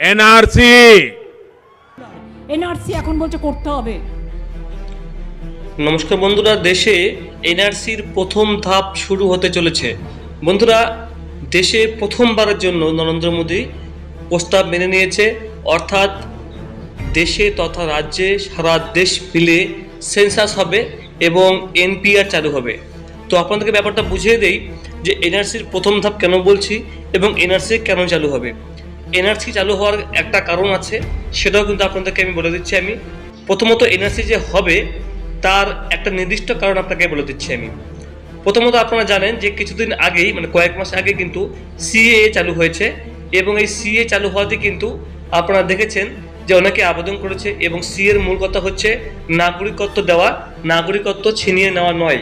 NRC. NRC এখন বলছে করতে হবে। নমস্কার বন্ধুরা দেশে এনআরসির প্রথম ধাপ শুরু হতে চলেছে। বন্ধুরা দেশে প্রথমবারের জন্য নরেন্দ্র মোদী প্রস্তাব মেনে নিয়েছে। অর্থাৎ দেশে তথা রাজ্যে সারা দেশ মিলে সেন্সাস হবে এবং এনপিআর চালু হবে। তো আপনাদেরকে ব্যাপারটা বুঝিয়ে দেই যে এনআরসির প্রথম ধাপ কেন বলছি এবং এনআরসি কেন চালু হবে। এনআরসি চালু হওয়ার একটা কারণ আছে, সেটাও কিন্তু আপনাদেরকে আমি বলে দিচ্ছি আমি। প্রথমত এনআরসি যে হবে, তার একটা নির্দিষ্ট কারণ আপনাকে বলে দিচ্ছি আমি। প্রথমত আপনারা জানেন যে কিছুদিন আগেই মানে কয়েক মাস আগে কিন্তু সিএ চালু হয়েছে এবং এই সিএ চালু হওয়াতে কিন্তু আপনারা দেখেছেন যে অনেকে আবেদন করেছে এবং সি এর মূল কথা হচ্ছে নাগরিকত্ব দেওয়া, নাগরিকত্ব ছিনিয়ে নেওয়া নয়।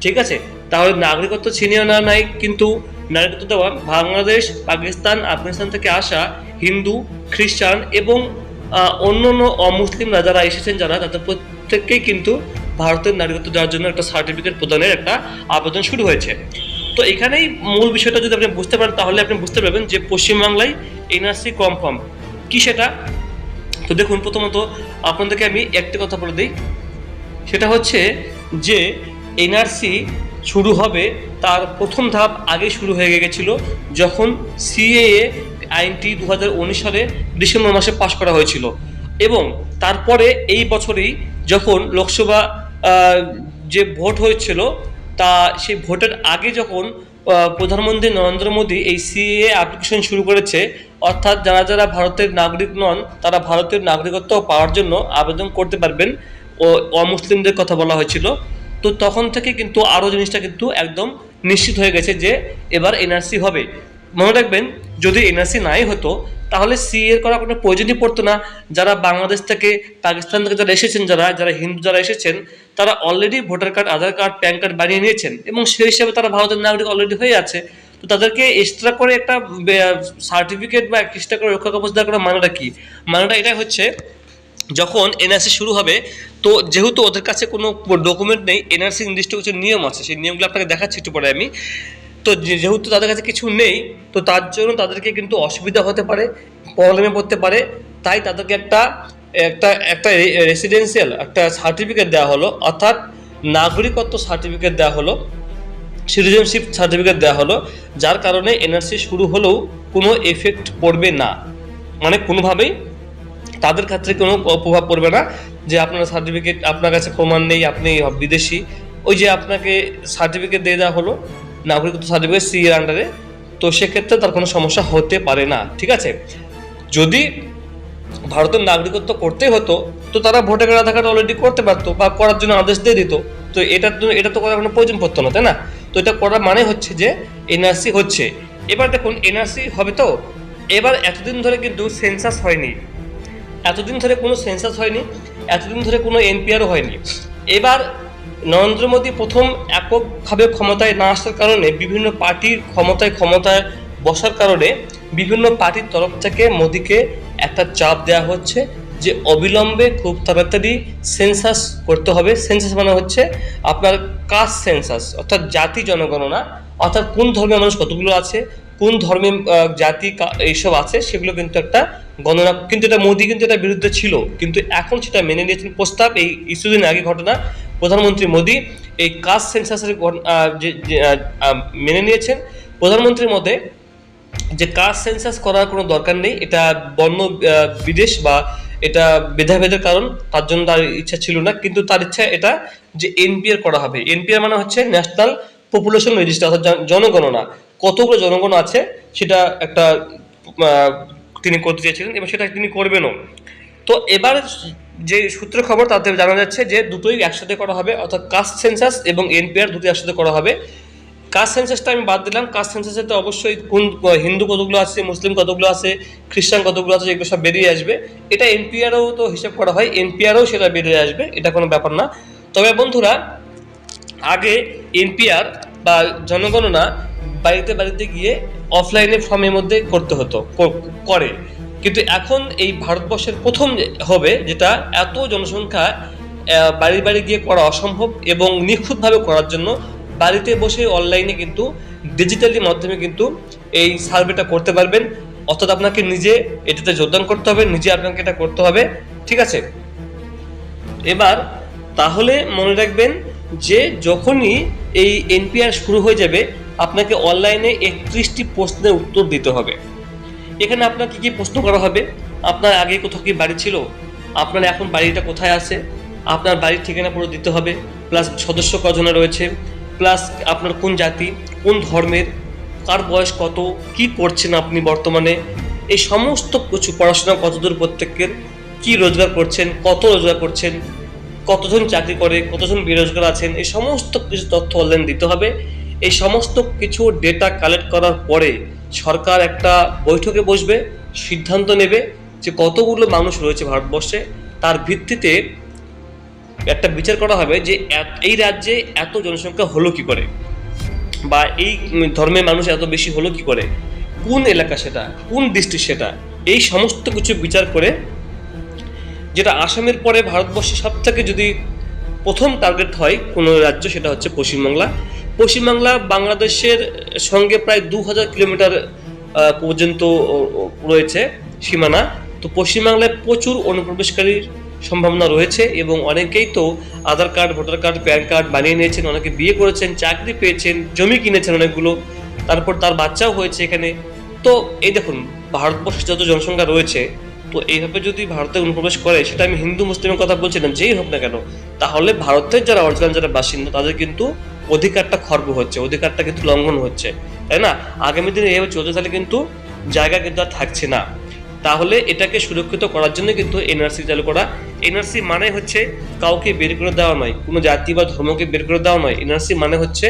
ঠিক আছে? তাহলে নাগরিকত্ব ছিনিয়ে নেওয়া নাই কিন্তু নাগরিকত্ব দেওয়া বাংলাদেশ, পাকিস্তান, আফগানিস্তান থেকে আসা হিন্দু, খ্রিস্টান এবং অন্য অন্য অমুসলিমরা যারা এসেছেন যারা, তাদের প্রত্যেককেই কিন্তু ভারতের নাগরিকত্ব দেওয়ার জন্য একটা সার্টিফিকেট প্রদানের একটা আবেদন শুরু হয়েছে। তো এখানেই মূল বিষয়টা যদি আপনি বুঝতে পারেন, তাহলে আপনি বুঝতে পারবেন যে পশ্চিমবাংলায় এনআরসি কনফার্ম। কি সেটা? তো দেখুন, প্রথমত আপনাদেরকে আমি একটা কথা বলে দিই। সেটা হচ্ছে যে, এনআরসি শুরু হবে, তার প্রথম ধাপ আগে শুরু হয়ে গেছিল যখন সিএএ আইনটি দু হাজার উনিশ সালে ডিসেম্বর মাসে পাশ করা হয়েছিল। এবং তারপরে এই বছরেই যখন লোকসভা যে ভোট হয়েছিল, তা সেই ভোটের আগে যখন প্রধানমন্ত্রী নরেন্দ্র মোদী এই সিএ অ্যাপ্লিকেশন শুরু করেছে, অর্থাৎ যারা যারা ভারতের নাগরিক নন, তারা ভারতের নাগরিকত্ব পাওয়ার জন্য আবেদন করতে পারবেন, ও অমুসলিমদের কথা বলা হয়েছিল। তো তখন থেকে কিন্তু আরও জিনিসটা কিন্তু একদম নিশ্চিত হয়ে গেছে যে এবার এনআরসি হবে। মনে রাখবেন, যদি এনআরসি নাই হতো, তাহলে সি এর করার কোনো প্রয়োজনই পড়তো না। যারা বাংলাদেশ থেকে, পাকিস্তান থেকে যারা এসেছেন, যারা যারা হিন্দু যারা এসেছেন, তারা already voter card Aadhaar card PAN card বানিয়ে নিয়েছেন এবং সেই হিসাবে তারা ভারতের নাগরিক অলরেডি হয়ে আছে। তো তাদেরকে এক্সট্রা করে একটা সার্টিফিকেট বা এক্সট্রা করে রক্ষা কবচ দেওয়ার কোনো মানেটা কি? মানেটা এটাই হচ্ছে যখন এনআরসি শুরু হবে, তো যেহেতু ওদের কাছে কোনো ডকুমেন্ট নেই এনআরসি নির্দিষ্ট কিছু নিয়ম আছে, সেই নিয়মগুলো আপনাকে দেখাচ্ছি একটু পরে আমি। তো যেহেতু তাদের কাছে কিছু নেই, তো তার জন্য তাদেরকে কিন্তু অসুবিধা হতে পারে প্রবলেমে পড়তে পারে। তাই তাদেরকে একটা একটা একটা রেসিডেন্সিয়াল একটা সার্টিফিকেট দেওয়া হলো, অর্থাৎ নাগরিকত্ব সার্টিফিকেট দেওয়া হলো সিটিজেনশিপ সার্টিফিকেট দেওয়া হলো, যার কারণে এনআরসি শুরু হলেও কোনো এফেক্ট পড়বে না। মানে কোনোভাবেই তাদের ক্ষেত্রে কোনো প্রভাব পড়বে না যে আপনার সার্টিফিকেট আপনার কাছে প্রমাণ নেই, আপনি বিদেশি। ওই যে আপনাকে সার্টিফিকেট দিয়ে দেওয়া হলো, নাগরিকত্ব সার্টিফিকেট সি এর আন্ডারে তো সেক্ষেত্রে তার কোনো সমস্যা হতে পারে না, ঠিক আছে? যদি ভারতের নাগরিকত্ব করতে হতো, তো তারা voter card, Aadhaar card already করতে পারতো বা করার জন্য আদেশ দিয়ে দিত। তো এটার জন্য, এটা তো করার কোনো প্রয়োজন পড়তো না, তাই না? তো এটা করার মানে হচ্ছে যে এনআরসি হচ্ছে। এবার দেখুন এনআরসি হবে তো? এবার এতদিন ধরে কিন্তু সেন্সাস হয়নি। এতদিন ধরে কোনো সেন্সাস হয়নি, এতদিন ধরে কোনো এনপিআরও হয়নি। এবার নরেন্দ্র মোদী প্রথম এককভাবে ক্ষমতায় না আসার কারণে বিভিন্ন পার্টির ক্ষমতায় ক্ষমতায় বসার কারণে বিভিন্ন পার্টির তরফ থেকে মোদীকে একটা চাপ দেওয়া হচ্ছে যে অবিলম্বে খুব তাড়াতাড়ি সেন্সাস করতে হবে। সেন্সাস মানে হচ্ছে আপনার কাস্ট সেন্সাস, অর্থাৎ জাতি জনগণনা, অর্থাৎ কোন ধর্মের মানুষ কতগুলো আছে, কোন ধর্মের জাতি এইসব আছে, সেগুলো কিন্তু একটা গণনা, কিন্তু এটা মোদি কিন্তু এটা বিরুদ্ধে ছিল। কিন্তু এখন সেটা মেনে নিয়েছেন প্রস্তাব, এই কিছুদিন আগে ঘটনা। প্রধানমন্ত্রী মোদি এই কাস্ট সেন্সাসের মেনে নিয়েছেন। প্রধানমন্ত্রীর মধ্যে যে কাস্ট সেন্সাস করার কোনো দরকার নেই, এটা বর্ণ বিদেশ বা এটা ভেদাভেদের কারণ, তার জন্য তার ইচ্ছা ছিল না। কিন্তু তার ইচ্ছা এটা যে এনপিআর করা হবে। এনপিআর মানে হচ্ছে ন্যাশনাল পপুলেশন রেজিস্টার, অর্থাৎ জনগণনা। কতগুলো জনগণ আছে, সেটা একটা তিনি করতে চেয়েছিলেন এবং সেটা তিনি করবেনও। তো এবার যে সূত্র খবর, তাতে জানা যাচ্ছে যে দুটোই একসাথে করা হবে, অর্থাৎ কাস্ট সেন্সাস এবং এনপিআর দুটোই একসাথে করা হবে। কাস্ট সেন্সাসটা আমি বাদ দিলাম কাস্ট সেন্সাসে তো অবশ্যই কোন হিন্দু কতগুলো আছে, মুসলিম কতগুলো আছে, খ্রিস্টান কতগুলো আছে, এগুলো সব বেরিয়ে আসবে। এটা এনপিআরও তো হিসাব করা হয় এনপিআরও সেটা বেরিয়ে আসবে, এটা কোনো ব্যাপার না। তবে বন্ধুরা, আগে এনপিআর বা জনগণনা বাড়িতে বাড়িতে গিয়ে অফলাইনে ফর্মের মধ্যে করতে হতো, করে কিন্তু এখন এই ভারতবর্ষের প্রথম হবে, যেটা এত জনসংখ্যা বাড়ি বাড়ি গিয়ে করা অসম্ভব এবং নিখুঁতভাবে করার জন্য বাড়িতে বসে অনলাইনে কিন্তু ডিজিটালি মাধ্যমে কিন্তু এই সার্ভেটা করতে পারবেন। অর্থাৎ আপনাকে নিজে এটাতে যোগদান করতে হবে, নিজে আপনাকে এটা করতে হবে। ঠিক আছে? এবার তাহলে মনে রাখবেন যে যখনই এই এনপিআর শুরু হয়ে যাবে আপনাকে অনলাইনে একত্রিশটি প্রশ্নের উত্তর দিতে হবে। এখানে আপনার কি কি প্রশ্ন করা হবে? আপনার আগে কোথাও কি বাড়ি ছিল? আপনার এখন বাড়িটা কোথায় আছে? আপনার বাড়ির ঠিকানা পুরো দিতে হবে প্লাস সদস্য কজনে রয়েছে প্লাস আপনার কোন জাতি, কোন ধর্মের, কার বয়স কত, কি করছেন আপনি বর্তমানে? এই সমস্ত কিছু পড়াশোনা কতদূর প্রত্যেকের, কি রোজগার করছেন, কত রোজগার করছেন, কতজন চাকরি করে, কতজন বেরোজগার আছেন, এই সমস্ত কিছু তথ্য অনলাইন দিতে হবে। এই সমস্ত কিছু ডেটা কালেক্ট করার পরে সরকার একটা বৈঠকে বসবে, সিদ্ধান্ত নেবে যে কতগুলো মানুষ রয়েছে ভারতবর্ষে। তার ভিত্তিতে একটা বিচার করা হবে যে এই রাজ্যে এত জনসংখ্যা হলো কি করে? বা এই ধর্মের মানুষ এত বেশি হলো কি করে? কোন এলাকা সেটা? কোন ডিস্ট্রিক্ট সেটা? এই সমস্ত কিছু বিচার করে, যেটা আসামের পরে ভারতবর্ষে সব থেকে যদি প্রথম টার্গেট হয় কোনো রাজ্য সেটা হচ্ছে পশ্চিমবাংলা। পশ্চিমবাংলা বাংলাদেশের সঙ্গে প্রায় দু হাজার কিলোমিটার পর্যন্ত রয়েছে সীমানা। তো পশ্চিমবাংলায় প্রচুর অনুপ্রবেশকারীর সম্ভাবনা রয়েছে এবং অনেকেই তো Aadhaar card, voter card, PAN card বানিয়ে নিয়েছেন, অনেকে বিয়ে করেছেন, চাকরি পেয়েছেন, জমি কিনেছেন অনেকগুলো, তারপর তার বাচ্চাও হয়েছে এখানে। তো এই দেখুন, ভারতবর্ষে যত জনসংখ্যা রয়েছে, তো এইভাবে যদি ভারতে অনুপ্রবেশ করে, সেটা আমি হিন্দু, মুসলিমের কথা বলছিলাম যেই হোক না কেন, তাহলে ভারতের যারা অরিজিনাল যারা বাসিন্দা, তাদের কিন্তু অধিকারটা খর্ব হচ্ছে, অধিকারটা কিন্তু লঙ্ঘন হচ্ছে, তাই না? আগামী দিনে এইভাবে চলতে থাকলে কিন্তু জায়গা কিন্তু আর থাকছে না। তাহলে এটাকে সুরক্ষিত করার জন্য কিন্তু এনআরসি চালু করা। এনআরসি মানে হচ্ছে কাউকে বের করে দেওয়া নয়, কোনো জাতি বা ধর্মকে বের করে দেওয়া নয়। এনআরসি মানে হচ্ছে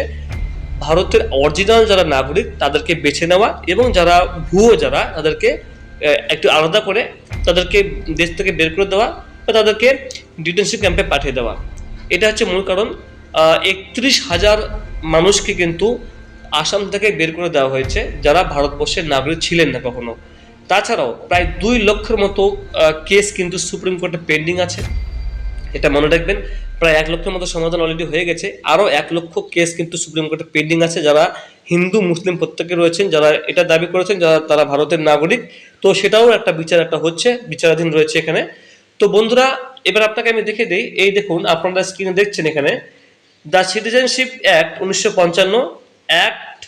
ভারতের অরিজিনাল যারা নাগরিক, তাদেরকে বেছে নেওয়া এবং যারা ভুয়ো যারা, তাদেরকে একটু আলাদা করে তাদেরকে দেশ থেকে বের করে দেওয়া বা তাদেরকে ডিটেনশন ক্যাম্পে পাঠিয়ে দেওয়া। এটা হচ্ছে মূল কারণ। একত্রিশ হাজার মানুষকে কিন্তু আসাম থেকে বের করে দেওয়া হয়েছে, যারা ভারতবর্ষের নাগরিক ছিলেন না কখনো। তাছাড়াও প্রায় দুই লক্ষের মতো কেস কিন্তু সুপ্রিম কোর্টে পেন্ডিং আছে। এটা মনে রাখবেন, প্রায় এক লক্ষের মতো সমাধান অলরেডি হয়ে গেছে। আরও এক লক্ষ কেস কিন্তু সুপ্রিম কোর্টে পেন্ডিং আছে, যারা হিন্দু, মুসলিম প্রত্যেকে রয়েছেন, যারা এটা দাবি করেছেন, যারা তারা ভারতের নাগরিক। তো সেটাও একটা বিচার একটা হচ্ছে, বিচারাধীন রয়েছে এখানে। তো বন্ধুরা, এবার আপনাকে আমি দেখে দিই, এই দেখুন, আপনারা স্ক্রিনে দেখছেন এখানে দ্য সিটিজেনশিপ অ্যাক্ট উনিশশো পঞ্চান্ন act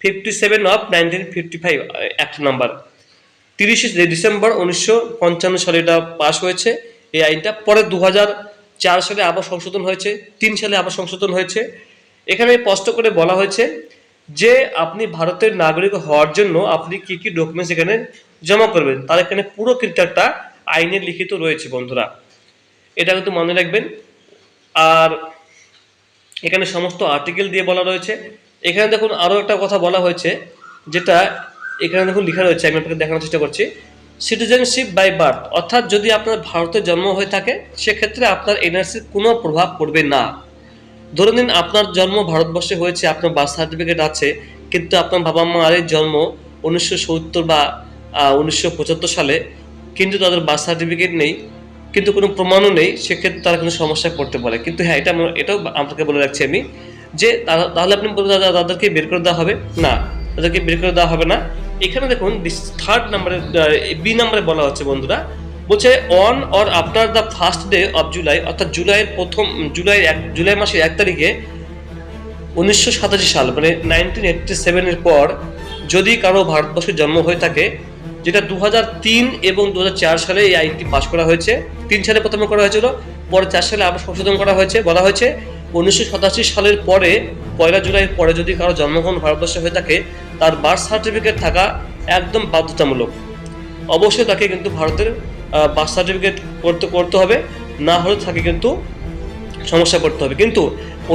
fifty seven of nineteen fifty five act number তিরিশে ডিসেম্বর উনিশশো পঞ্চান্ন সালে এটা পাশ হয়েছে, এই আইনটা। পরে দু চার সালে আবার সংশোধন হয়েছে, তিন সালে আবার সংশোধন হয়েছে। এখানে স্পষ্ট করে বলা হয়েছে যে আপনি ভারতের নাগরিক হওয়ার জন্য আপনি কি কি ডকুমেন্টস এখানে জমা করবেন, তার এখানে পুরো একটা আইনে লিখিত রয়েছে বন্ধুরা। এটা কিন্তু মনে রাখবেন। আর এখানে সমস্ত আর্টিকেল দিয়ে বলা রয়েছে। এখানে দেখুন আরও একটা কথা বলা হয়েছে, যেটা এখানে দেখুন লেখা রয়েছে, আমি আপনাকে দেখানোর চেষ্টা করছি। সিটিজেনশিপ বাই বার্থ অর্থাৎ যদি আপনার ভারতে জন্ম হয়ে থাকে, সেক্ষেত্রে আপনার এনআরসির কোনো প্রভাব পড়বে না। ধরে নিন আপনার জন্ম ভারতবর্ষে হয়েছে, আপনার বার্থ সার্টিফিকেট আছে, কিন্তু আপনার বাবা মায়ের জন্ম উনিশশো সত্তর বা উনিশশো পঁচাত্তর সালে, কিন্তু তাদের বার্থ সার্টিফিকেট নেই। কিন্তু কোনো প্রমাণও নেই, সেক্ষেত্রে তারা কিন্তু সমস্যায় পড়তে পারে। কিন্তু হ্যাঁ এটা এটাও আপনাকে বলে রাখছি আমি যে তাহলে আপনি বলবেন তাদেরকে বের করে দেওয়া হবে? না, তাদেরকে বের করে দেওয়া হবে না। এখানে দেখুন থার্ড নাম্বারে বি নাম্বারে বলা হচ্ছে বন্ধুরা, বলছে on or after the first day of July অর্থাৎ জুলাইয়ের প্রথম, জুলাই এক, জুলাই মাসের এক তারিখে উনিশশো সাতাশি সাল মানে নাইনটিন এইটটি সেভেনের পর যদি কারও ভারতবর্ষে জন্ম হয়ে থাকে যেটা দু এবং দু হাজার চার সালে এই আইনটি পাশ করা হয়েছে। তিন সালে প্রথমে করা হয়েছিল, পরে চার সালে আবার সংশোধন করা হয়েছে, বলা হয়েছে উনিশশো সাতাশি সালের পরে, পয়লা জুলাইয়ের পরে যদি কারও জন্মগ্রহণ ভারতবর্ষে হয়ে থাকে, তার বার্থ সার্টিফিকেট থাকা একদম বাধ্যতামূলক। অবশ্যই তাকে কিন্তু ভারতের বার্থ সার্টিফিকেট করতে করতে হবে, না হলে তাকে কিন্তু সমস্যা করতে হবে। কিন্তু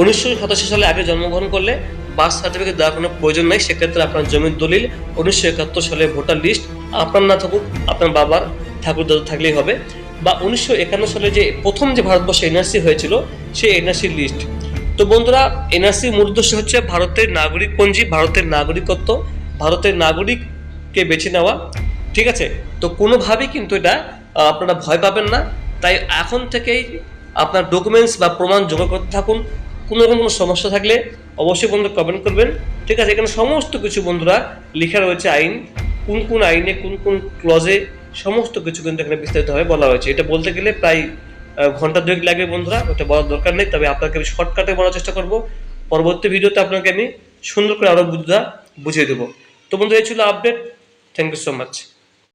উনিশশো সাতাশি সালে আগে জন্মগ্রহণ করলে বার্থ সার্টিফিকেট দেওয়ার কোনো প্রয়োজন নেই, সেক্ষেত্রে আপনার জমির দলিল উনিশশো একাত্তর সালে ভোটার লিস্ট আপনার না থাকুক, আপনার বাবার ঠাকুর দাদু থাকলেই হবে। বা উনিশশো একান্ন সালে যে প্রথম যে ভারতবর্ষে এনআরসি হয়েছিল, সেই এনআরসি লিস্ট। তো বন্ধুরা, এনআরসি মূল উদ্দেশ্য হচ্ছে ভারতের নাগরিক পঞ্জি, ভারতের নাগরিকত্ব, ভারতের নাগরিককে বেছে নেওয়া, ঠিক আছে? তো কোনোভাবেই কিন্তু এটা আপনারা ভয় পাবেন না। তাই এখন থেকেই আপনার ডকুমেন্টস বা প্রমাণ জোগাড় করতে থাকুন। কোনো রকম কোনো সমস্যা থাকলে অবশ্যই বন্ধুরা কমেন্ট করবেন। ঠিক আছে, এখানে সমস্ত কিছু বন্ধুরা লেখা রয়েছে আইন। কোন কোন আইনে, কোন কোন ক্লজে সমস্ত কিছু কিন্তু এখানে বিস্তারিতভাবে বলা হয়েছে। এটা বলতে গেলে প্রায় ঘণ্টা দুয়েক লাগবে বন্ধুরা, ওটা বলার দরকার নেই। তবে আপনাকে আমি শর্টকাটে বলার চেষ্টা করব। পরবর্তী ভিডিওতে আপনাকে আমি সুন্দর করে আরও বুঝা বুঝিয়ে দেবো। তো বন্ধু এই ছিল update thank you so much